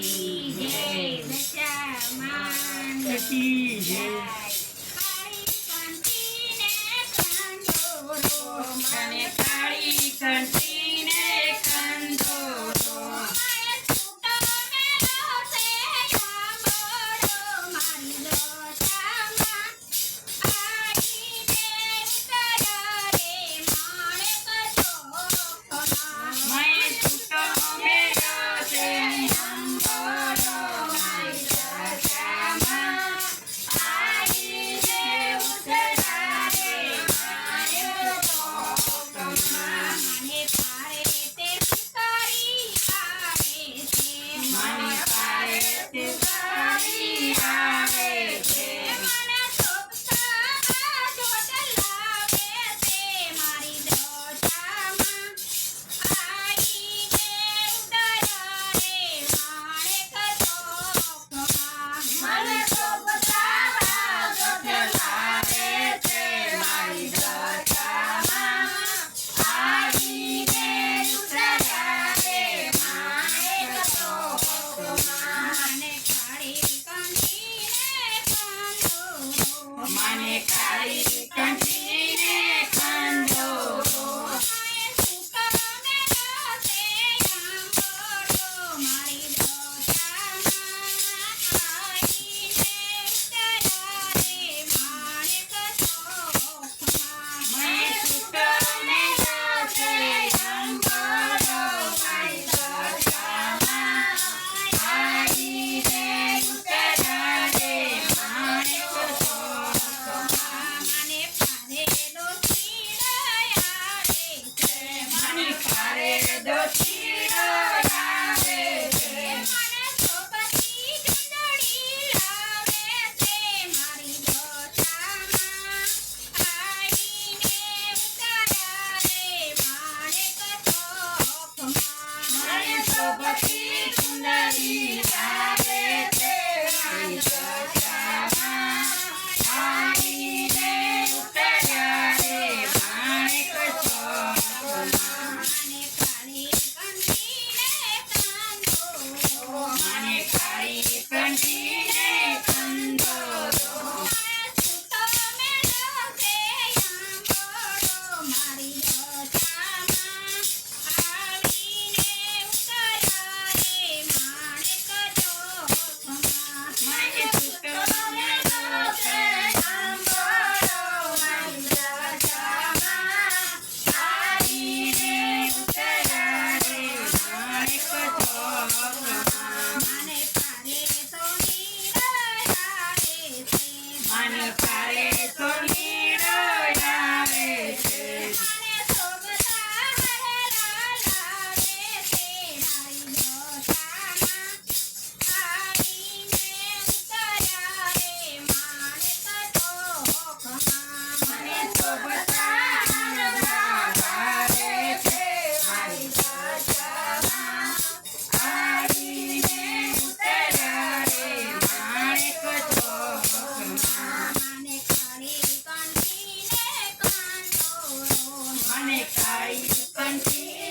કી જય દશામાન કી જય કાળી કંટીને કંદોરો મને કાળી કંઠી Mechanic, I you can see